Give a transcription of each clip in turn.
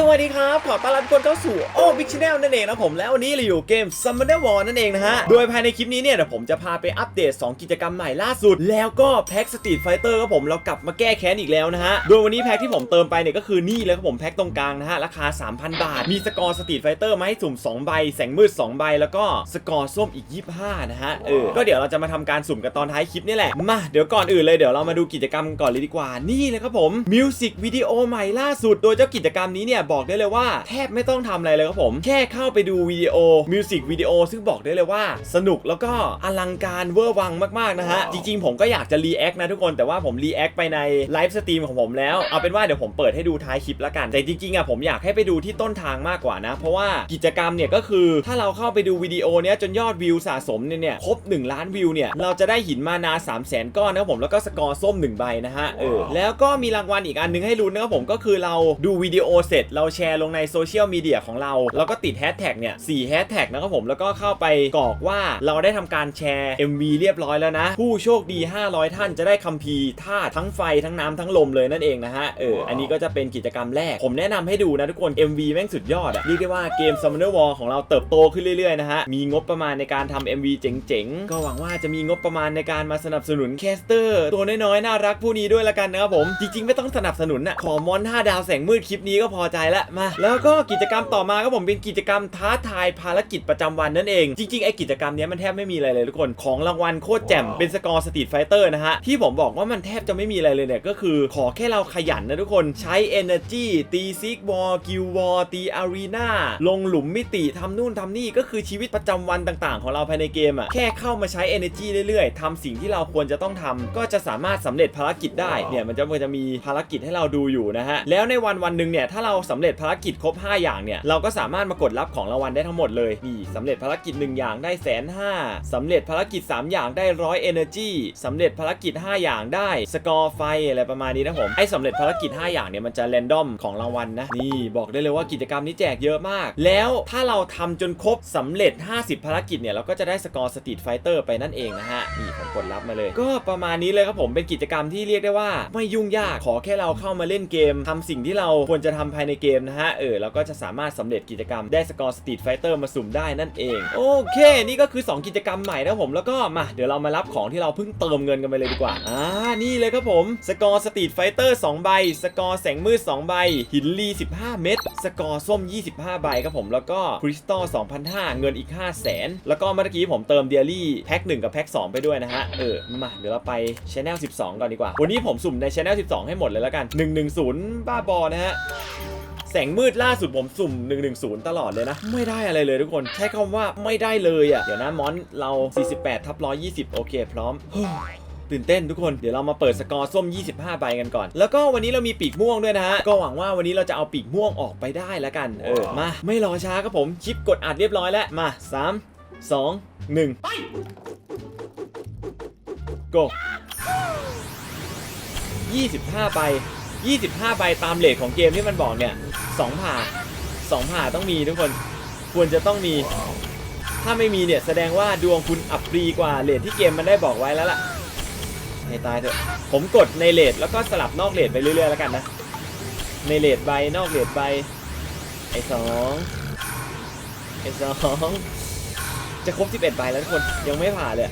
สวัสดีครับ ขอต้อนรับทุกคนเข้าสู่โอ้บิ๊กชแนลนั่นเองนะผมแล้ววันนี้เราอยู่เกม Summoner War นั่นเองนะฮะ โดยภายในคลิปนี้เนี่ยเดี๋ยวผมจะพาไปอัปเดต 2 กิจกรรมใหม่ล่าสุด แล้วก็แพ็กสตรีทไฟเตอร์ครับผมเรากลับมาแก้แค้นอีกแล้วนะฮะ โดยวันนี้แพ็กที่ผมเติมไปเนี่ยก็คือนี่เลยครับผมแพ็กตรงกลางนะฮะ ราคา 3,000 บาท มีสกอร์สตรีทไฟเตอร์มาให้สุ่ม 2 ใบ แสงมืด 2 ใบ แล้วก็สกอร์ส้มอีก 25 นะฮะเออก็เดี๋ยวเราจะมาทำการสุ่มกันตอนท้ายคลิปนี่แหละมาเดี๋ยวก่อนอื่นเลยเดี๋ยวเรามาดูกิจกรรมก่อนเลยดีกว่านี่เลยครับผมมิวสิกวิดีโอใหม่ล่าสุดโดยเจ้ากิจกรรมนี้เนี่ยบอกได้เลยว่า แทบไม่ต้องทำอะไรเลยครับผม แค่เข้าไปดูวิดีโอมิวสิกวิดีโอซึ่งบอกได้เลยว่า สนุกแล้วก็อลังการเวอร์วังมากๆนะฮะ จริงๆ ผมก็อยากจะรีแอคนะทุกคนแต่ว่าผมรีแอคไปในไลฟ์สตรีมของผมแล้ว เอาเป็นว่าเดี๋ยวผมเปิดให้ดูท้ายคลิปละกัน แต่จริงๆอะผมอยากให้ไปดูที่ต้นทางมากกว่านะ เพราะว่ากิจกรรมเนี่ยก็คือถ้าเราเข้าไปดูวิดีโอเนี้ยจนยอดวิวสะสมเนี่ยเนี่ยครบ 1 ล้านวิวเนี่ยเราจะได้หินมานา 3 0 0 0 0 0ก้อนนะครับผมแล้วก็สกอร์ส้ม1ใบนะฮะเออแล้วก็มีรางวัลอีกอันหนึงให้ลุ้นนะครับผมก็คือเราดูวิดีโอเสร็จเราแชร์ลงในโซเชียลมีเดียของเรา แล้วก็ติดแฮชแท็กเนี่ยสี่แฮชแท็กนะครับผมแล้วก็เข้าไปกรอกว่าเราได้ทำการแชร์ MV เรียบร้อยแล้วนะ ผู้โชคดี 500 ท่านจะได้คัมภีร์ท่าทั้งไฟทั้งน้ำทั้งลมเลยนั่นเองนะฮะเอออันนี้ก็จะเป็นกิจกรรมแรก ผมแนะนำให้ดูนะทุกคน MV แม่งสุดยอดอะเรียกได้ว่าเกม Summoner War ของเราเติบโตขึ้นเรื่อยๆนะฮะมีงบประมาณในการทำ MV เจ๋งๆ ก็หวังว่าจะมีงบประมาณในการมาสนับสนุนแคสเตอร์ ตัวน้อยๆน่ารักผู้นี้ด้วยละกันนะครับผมจริงๆไม่ต้องสนับสนุนนะขอมอน5ดาวแสงมืดคลิปนี้ก็พอใจละมา แล้วก็กิจกรรมต่อมาก็ผมเป็นกิจกรรมท้าทายภารกิจประจำวันนั่นเอง จริงๆไอกิจกรรมเนี้ยมันแทบไม่มีอะไรเลยทุกคน ของรางวัลโคตรแจ่มเป็นสกอร์สตรีทไฟเตอร์นะฮะ ที่ผมบอกว่ามันแทบจะไม่มีอะไรเลยเนี่ย ก็คือขอแค่เราขยันนะทุกคนใช้ energy ตีซิกวอลกิววอลตีอารีนาลงหลุมมิติทำนู่นทำนี่ก็คือชีวิตประจำวันต่างๆ ของเราภายในเกมอะแค่เข้ามาใช้ energy เรื่อยๆทำสิ่งที่เราควรจะต้องทำก็จะสามารถสำเร็จภารกิจได้เนี่ยมันจะมันจะมีภารกิจให้เราดูอยู่นะฮะแล้วในวันวันหนึ่งเนี่ยถ้าเราสำเร็จภารกิจครบ 5 อย่างเนี่ย เราก็สามารถมากดรับของรางวัลได้ทั้งหมดเลยนี่สำเร็จภารกิจ 1 อย่างได้แสนห้าสำเร็จภารกิจ 3 อย่างได้ร้อย energy สำเร็จภารกิจ 5 อย่างได้สกอร์ไฟอะไรประมาณนี้นะผมไอ้สำเร็จภารกิจ 5 อย่างเนี่ยมันจะแรนดอมของรางวัลนะนี่บอกได้เลยว่ากิจกรรมนี้แจกเยอะมาก แล้วถ้าเราทำจนครบสำเร็จ 50 ภารกิจเนี่ยเราก็จะได้สกอร์สตรีทไฟเตอร์ไปนั่นเองนะฮะนี่ผมกดรับมาเลย ก็ประมาณนี้เลยครับผมเป็นกิจกรรมที่เรียกได้ว่า ไม่ยุ่งยากขอแค่เราเข้ามาเล่นเกมทำสิ่งที่เราควรจะทำภายในเกมนะฮะ เออเราก็จะสามารถสำเร็จกิจกรรมได้สกอร์สตรีทไฟเตอร์มาสุ่มได้นั่นเอง โอเค นี่ก็คือ 2 กิจกรรมใหม่นะผมแล้วก็มาเดี๋ยวเรามารับของที่เราเพิ่งเติมเงินกันไปเลยดีกว่า อ่า นี่เลยครับผมสกอร์สตรีทไฟเตอร์2ใบ สกอร์แสงมืด2ใบ หินลี15 เม็ดสกอร์ส้ม 25 ใบครับผมแล้วก็คริสตัล2,500 เงินอีก 5 0 0 0 0 0 แล้วก็เมื่อกี้ผมเติมเดียรี่แพ็ค1กับแพ็ค2ไปด้วยนะฮะ เออ มาเดี๋ยวเราไปช anel 12 ก่อนดีกว่า วันนี้ผมสุ่มในช anel 12 ให้หมดเลยแล้วกัน 110 บ้าบอนะฮะ แสงมืดล่าสุดผมสุ่ม 110 ตลอดเลยนะ ไม่ได้อะไรเลยทุกคน ใช้คำว่าไม่ได้เลยอะ่ะ เดี๋ยวนะมอนเรา 48ทับ120 โอเค พร้อมตื่นเต้นทุกคนเดี๋ยวเรามาเปิดสกอร์ส้ม 25ใบกันก่อน แล้วก็วันนี้เรามีปีกม่วงด้วยนะฮะ ก็หวังว่าวันนี้เราจะเอาปีกม่วงออกไปได้แล้วกัน เออ มา ไม่รอช้าครับผม ชิปกดอัดเรียบร้อยแล้ว มา 3 2 1 go 25ใบ25ใบตามเลทของเกมที่มันบอกเนี่ย 2ผ่า2ผ่าต้องมีทุกคนควรจะต้องมี ถ้าไม่มีเนี่ยแสดงว่าดวงคุณอับปรีกว่าเลทที่เกมมันได้บอกไว้แล้วล่ะให้ตายเถอะผมกดในเลทแล้วก็สลับนอกเลทไปเรื่อยๆแล้วกันนะในเลทใบนอกเลทใบไอ้สองไอ้สองจะครบ 11ใบแล้วทุกคนยังไม่ผ่าเลย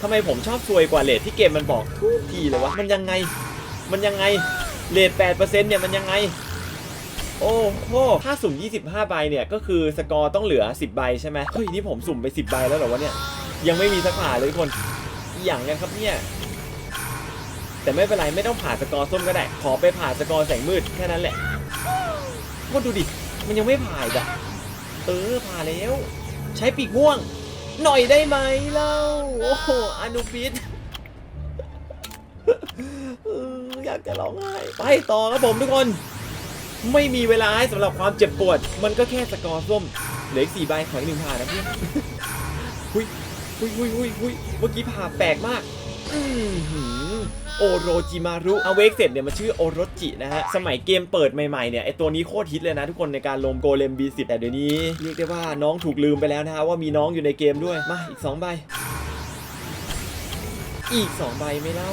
ทำไมผมชอบซวยกว่าเลทที่เกมมันบอกทุกทีเลยวะมันยังไง มันยังไงเลท8%เนี่ยมันยังไง โอ้โหถ้าสุ่ม 25 ใบเนี่ย ก็คือสกอร์ต้องเหลือ 10 ใบใช่ไหมเฮ้ย นี่ผมสุ่มไป 10 ใบแล้วเหรอวะเนี่ย ยังไม่มีสักผ่าเลยทุกคน อย่างกันครับเนี่ย แต่ไม่เป็นไร ไม่ต้องผ่าสกอร์ส้มก็ได้ ขอไปผ่าสกอร์แสงมืดแค่นั้นแหละก็ดูดิ มันยังไม่ผ่าอีกอะเออ ผ่าแล้ว ใช้ปีกม่วง หน่อยได้ไหมเล่า โอ้โหอนุบิดเอออยากจะร้องไห้ ไปต่อครับผมทุกคน ไม่มีเวลาให้สำหรับความเจ็บปวด มันก็แค่สกอร์ส้มเหลืออีกสี่ใบขออีกหนึ่งผ่านนะพี่หุยหุยหุยหุยหุยเมื่อกี้ผ่าแปลกมากอื้อหือโอโรจิมารุเอาเวกเสร็จเนี่ยมันชื่อโอโรจินะฮะ สมัยเกมเปิดใหม่ๆเนี่ยไอตัวนี้โคตรฮิตเลยนะทุกคนในการลงโกเลม B10 แต่เดี๋ยวนี้เรียกได้ว่าน้องถูกลืมไปแล้วนะฮะว่ามีน้องอยู่ในเกมด้วย มาอีก2ใบ อีก2ใบไม่เล่า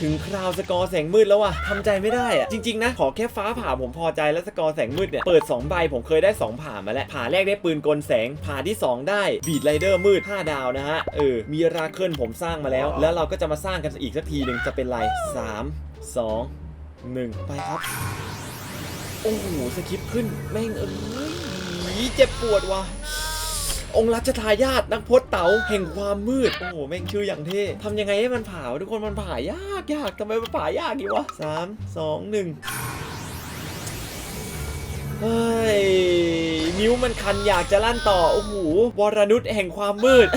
ถึงคราวสกอร์แสงมืดแล้วว่ะทำใจไม่ได้อะจริง ๆ นะ ขอแค่ฟ้าผ่าผมพอใจแล้วสกอร์แสงมืดเนี่ย เปิด 2 ใบผมเคยได้ 2 ผ่ามาแล้วผ่าแรกได้ปืนกลแสง ผ่าที่ 2 ได้บีดไรเดอร์มืด 5 ดาวนะฮะ เออ มีราเคิลผมสร้างมาแล้ว แล้วเราก็จะมาสร้างกันอีกสักทีหนึ่งจะเป็นไร3 2 1 ไปครับ โอ้โหสคริปต์ขึ้นแม่งเอ้ยเจ็บปวดว่ะ องค์รัชทายาทนักพจน์เต๋าแห่งความมืด โอ้โหแม่งชื่ออย่างเท่ทำยังไงให้มันผ่าทุกคนมันผ่ายากยากทำไมมันผ่ายากดีวะสามสองหนึ่งเฮ้ยนิ้วมันคันอยากจะลั่นต่อ โอ้โหวรนุชแห่งความมืด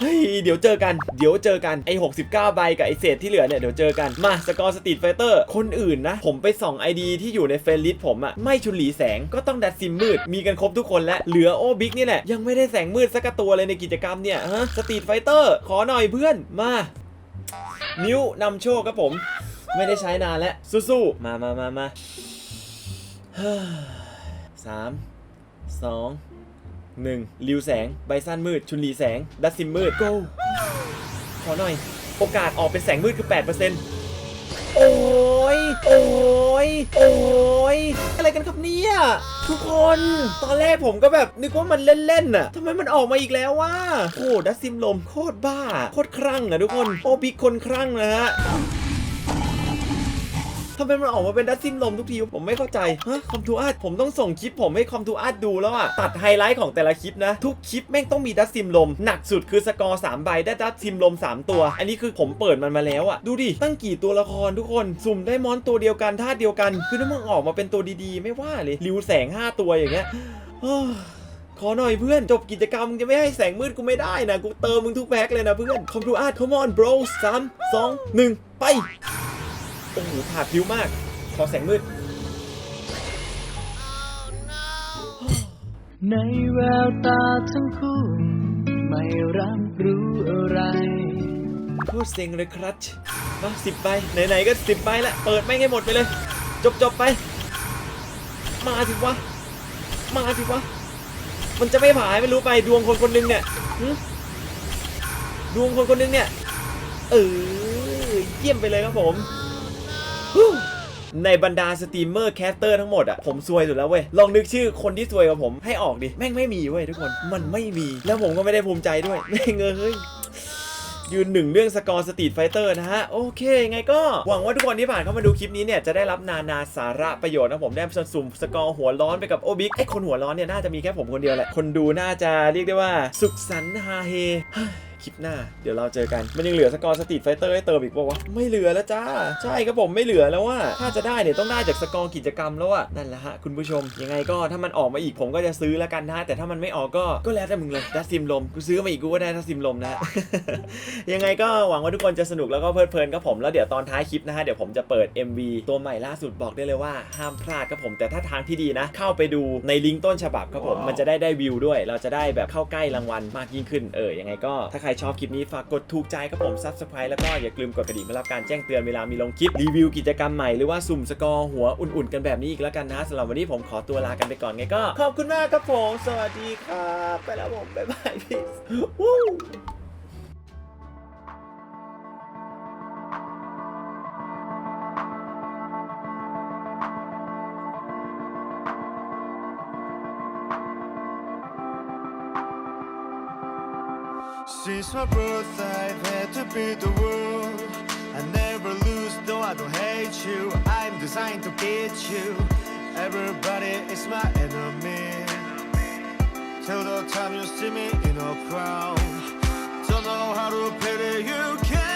เฮ้ยเดี๋ยวเจอกันเดี๋ยวเจอกันไอ้69 ใบกับไอ้เศษที่เหลือเนี่ยเดี๋ยวเจอกันมาสกอร์สตรีทไฟเตอร์คนอื่นนะ ผมไปส่อง ID ที่อยู่ในเฟรนลิสผมอะไม่ชุนหลีแสงก็ต้องดัดซิมมืด มีกันครบทุกคนแล้วเหลือโอบิ๊กนี่แหละยังไม่ได้แสงมืดสักตัวเลยในกิจกรรมเนี่ยฮะสตรีทไฟเตอร์ขอหน่อยเพื่อนมา นิ้วนำโชคครับผม ไม่ได้ใช้นานแล้วสู้ๆมามามามาสามสอง หนึ่งริวแสงใบสั้นมืด ชุนหลีแสง ดัซซิมมืด go ขอหน่อย โอกาสออกเป็นแสงมืดคือ 8%โอ้ย โอ้ย โอ้ย อะไรกันครับเนี่ย ทุกคน ตอนแรกผมก็แบบนึกว่ามันเล่นๆน่ะทำไมมันออกมาอีกแล้ววะ โอ้ดัซซิมลมโคตรบ้า โคตรครั่งอะทุกคน โอบิกคนครั่งนะฮะ ทำไมมันออกมาเป็นดัซซิมลมทุกที ผมไม่เข้าใจฮะคอมทูอาร์ตผมต้องส่งคลิปผมให้คอมทูอาร์ตดูแล้วอะตัดไฮไลท์ของแต่ละคลิปนะ ทุกคลิปแม่งต้องมีดัซซิมลม หนักสุดคือสกอร์3ใบได้ดัซซิมลม 3 ตัว อันนี้คือผมเปิดมันมาแล้วอะดูดิ ตั้งกี่ตัวละครทุกคน สุ่มได้มอนตัวเดียวกันท่าเดียวกัน คือถ้ามึงออกมาเป็นตัวดีๆ ไม่ว่าเลยริวแสง 5 ตัวอย่างเงี้ยขอหน่อยเพื่อน จบกิจกรรมจะไม่ให้แสงมืดกูไม่ได้นะ กูเติมมึงทุกแพ็คเลยนะเพื่อนคอมทูอาร์ต come on bro สามสองหนึ่งไป โอ้โหผ่าผิวมาก ขอแสงมืด ในแววตาทั้งคู่ ไม่รับรู้อะไร โคตรเซ็งเลยครับมาสิบใบไหนๆก็สิบใบละ เปิดไม่งให้หมดไปเลยจบจบๆไป มาสิวะ มาสิวะ มันจะไม่ผ่ายไม่รู้ไปดวงคนคนหนึงเนี่ยหึดวงคนคนหนึงเนี่ย เออเยี่ยมไปเลยครับผมฮู้ ในบรรดาสตรีมเมอร์แคสเตอร์ทั้งหมดอะผมซวยสุดแล้วเว้ย ลองนึกชื่อคนที่ซวยกับผมให้ออกดิ แม่งไม่มีเว้ยทุกคน มันไม่มี แล้วผมก็ไม่ได้ภูมิใจด้วย แม่งเอ้ยยืนหนึ่งเรื่องสกอร์สตรีทไฟเตอร์นะฮะ โอเค ไงก็ หวังว่าทุกคนที่ผ่านเข้ามาดูคลิปนี้เนี่ย จะได้รับนานาสาระประโยชน์นะผม ได้สุ่มสกอร์หัวร้อนไปกับโอบิกไอคนหัวร้อนเนี่ย น่าจะมีแค่ผมคนเดียวแหละคนดูน่าจะเรียกได้ว่า สุขสันต์ฮาเฮ คลิปหน้า เดี๋ยวเราเจอกัน มันยังเหลือสกอร์สตรีทไฟเตอร์ให้เติมอีกปะวะ ไม่เหลือแล้วจ้า ใช่ครับผมไม่เหลือแล้วว่า ถ้าจะได้เนี่ยต้องได้จากสกอร์กิจกรรมแล้วอะนั่นแหละฮะคุณผู้ชม ยังไงก็ถ้ามันออกมาอีกผมก็จะซื้อแล้วกันนะ แต่ถ้ามันไม่ออกก็ก็แล้วแต่มึงเลยดัซซิมลมกูซื้อมาอีกกูก็ได้ดัซซิมลมนะ ยังไงก็หวังว่าทุกคนจะสนุกแล้วก็เพลิดเพลินกับผมแล้วเดี๋ยวตอนท้ายคลิปนะฮะเดี๋ยวผมจะเปิด MV ตัวใหม่ล่าสุดบอกได้เลยว่าห้ามพลาดครับผมแต่ถ้าทางที่ดีนะ เข้าไปดูในลิงก์ต้นฉบับครับผมมันจะได้ได้วิวด้วย เราจะได้แบบเข้าใกล้รางวัลมากยิ่งขึ้นเออยังไงก็ถ้าใครชอบคลิปนี้ฝากกดถูกใจครับผม Subscribe แล้วก็อย่าลืมกดกระดิ่งเพื่อรับการแจ้งเตือนเวลามีลงคลิปรีวิวกิจกรรมใหม่หรือว่าสุ่มสกอร์หัวอุ่นๆ กันแบบนี้อีกแล้วกันนะสำหรับวันนี้ผมขอตัวลากันไปก่อนไงก็ ขอบคุณมากครับผม สวัสดีครับ ไปแล้วผมบ๊ายบายพี่ Since my birth, I've had to beat the world. I never lose, though I don't hate you. I'm designed to beat you. Everybody is my enemy. Till the time you see me in a crowd. Don't know how to pity you, get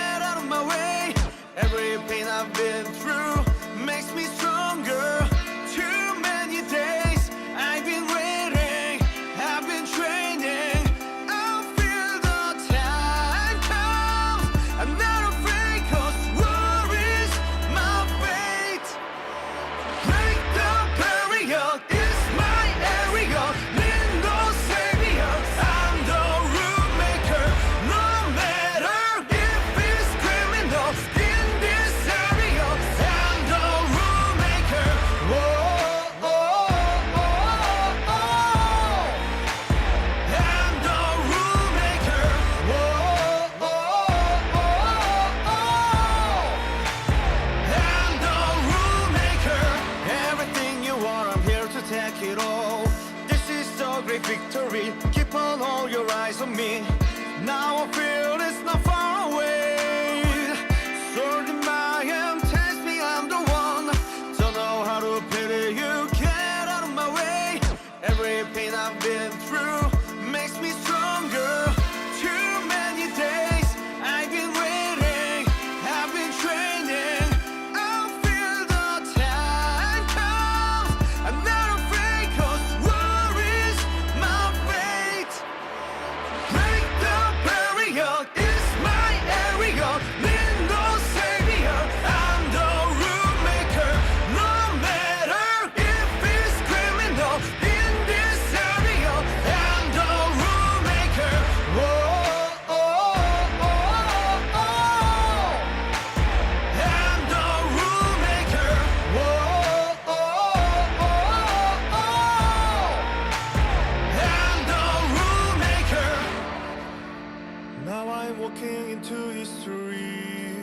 I'm walking into history.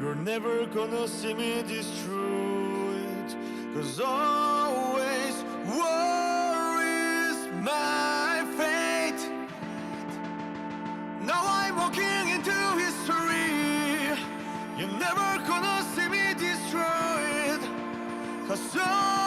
You're never gonna see me destroyed. Cause always war is my fate. Now I'm walking into history. You're never gonna see me destroyed. Cause always